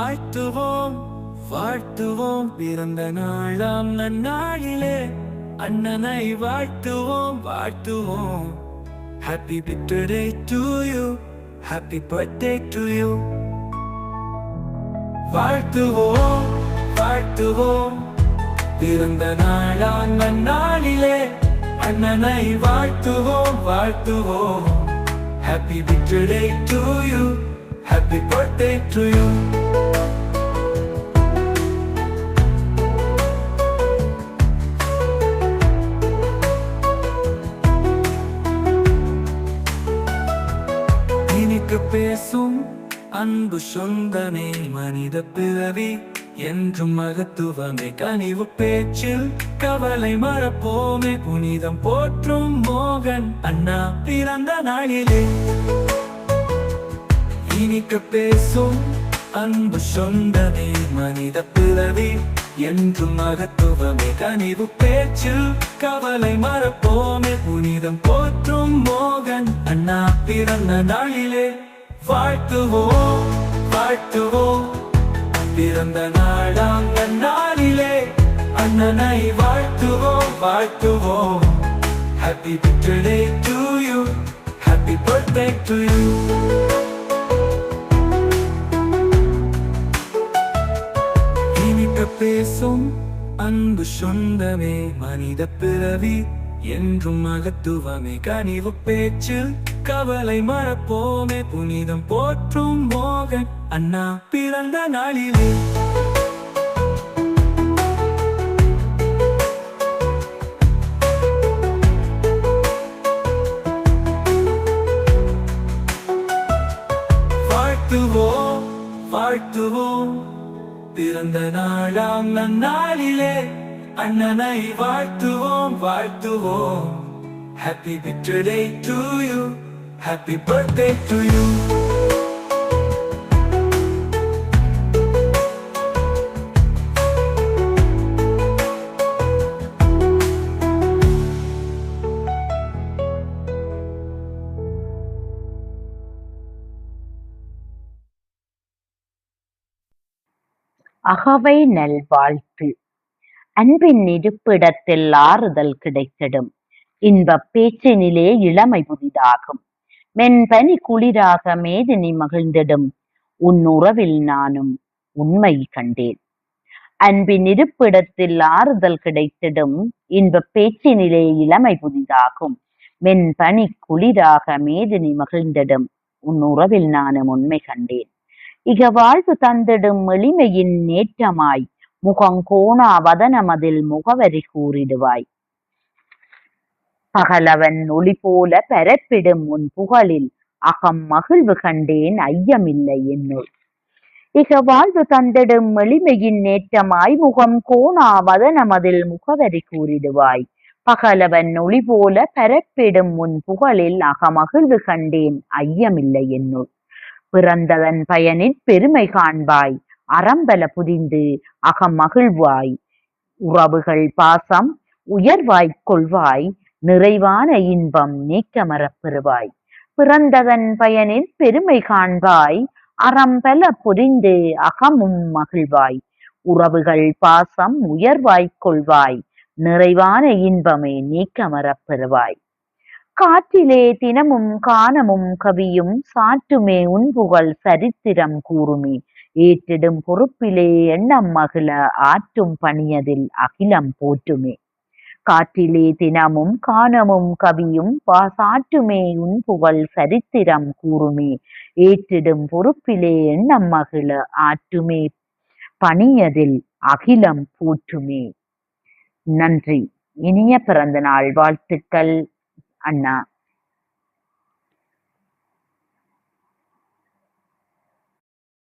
வாழ்த்துவோம் வாழ்த்துவோம். பிறந்த நாளாம் நன்னாளிலே அண்ணனை வாழ்த்துவோம் வாழ்த்துவோம். Happy birthday to you happy birthday to you வாழ்த்துவோம் வாழ்த்துவோம். பிறந்த நாளாம் நன்னாளிலே அண்ணனை வாழ்த்துவோம் வாழ்த்துவோம். Happy birthday to you happy birthday to you இனிக்கு பேசும் அன்பு சொந்தமே மனித பிறவி என்றும் மகத்துவமே. கனிவு பேச்சில் கவலை மறப்போமே புனிதம் போற்றும் மோகன் அண்ணா பிறந்த நாளிலே. இனிக்க பேசும் அன்பு சொந்தமே மனித பிறவி என்றும் மகத்துவமே. கனிவு பேச்சில் கவலை மறப்போமே புனிதம் போற்றும் மோகன் அண்ணா பிறந்த நாளிலே வாழ்த்துவோம் வாழ்த்துவோம். பிறந்த நாளாம் நாளிலே அண்ணனை வாழ்த்துவோம் வாழ்த்துவோம். Happy birthday to you happy birthday to you இனிக்க பேசும் அன்பு சொந்தமே மனித பிறவி என்றும் அகத்துவமே கனிவு பேச்சு கவலை மறப்போமே. புனிதம் போற்றும் மோகன் அண்ணா பிறந்த நாளிலே. வாழ்த்துவோம் வாழ்த்துவோம். பிறந்த நாளாம் நன்னாளிலே அண்ணனை வாழ்த்துவோம் வாழ்த்துவோம். Happy birthday to you happy birthday to you அகவை நல்வாழ்த்து அன்பின் இருப்பிடத்தில் ஆறுதல் கிடைத்திடும். இன்பப் பேச்சினிலே இளமை புதிதாகும். மென்பனி குளிராக மேதினி மகிழ்ந்திடும். உன் உறவில் நானும் உண்மை கண்டேன். அன்பின் இருப்பிடத்தில் ஆறுதல் கிடைத்திடும். இன்பப் பேச்சினிலே இளமை புதிதாகும். மென்பனி குளிராக மேதினி மகிழ்ந்திடும். உன் உறவில் நானும் உண்மை கண்டேன். இக வாழ்வு தந்திடும் எளிமையின் நேற்றமாய். முகங்கோணா வதனமதில் முகவரி கூறிடுவாய். பகலவன் ஒளி போல பரப்பிடும் உன் புகழில் அகம் மகிழ்வு கண்டேன் ஐயமில்லை என்னுள். இக வாழ்வு தந்திடும் எளிமையின் நேற்றமாய் முகம் கோணா வதனமதில் முகவரி கூறிடுவாய். பகலவன் ஒளி போல பரப்பிடும் உன் புகழில் அகமகிழ்வு கண்டேன் ஐயமில்லை என்னுள். பிறந்ததன் பயனின் பெருமை காண்பாய். அறம்பல புதிந்து அகம் மகிழ்வாய். உறவுகள் பாசம் உயர்வாய்க் கொள்வாய். நிறைவான இன்பம் நீக்கமரப் பெறுவாய். பிறந்ததன் பயனில் பெருமை காண்பாய். அறம்பல புரிந்து அகமும் மகிழ்வாய். உறவுகள் பாசம் உயர்வாய்க் கொள்வாய். நிறைவான இன்பமே நீக்கமரப் பெறுவாய். காற்றிலே தினமும் காணமும் கவியும் சாற்றுமே உன்புகழ் சரித்திரம் கூறுமே. ஏற்றிடும் பொறுப்பிலே எண்ணம் மகிழ ஆற்றும் பணியதில் அகிலம் போற்றுமே. காற்றிலே தினமும் காணமும் கவியும் சாற்றுமே உன் புகழ் சரித்திரம் கூறுமே. ஏற்றிடும் பொறுப்பிலே எண்ணம் மகிழ ஆற்றுமே. பணியதில் அகிலம் போற்றுமே. நன்றி. இனிய பிறந்த நாள் வாழ்த்துக்கள் அண்ணா.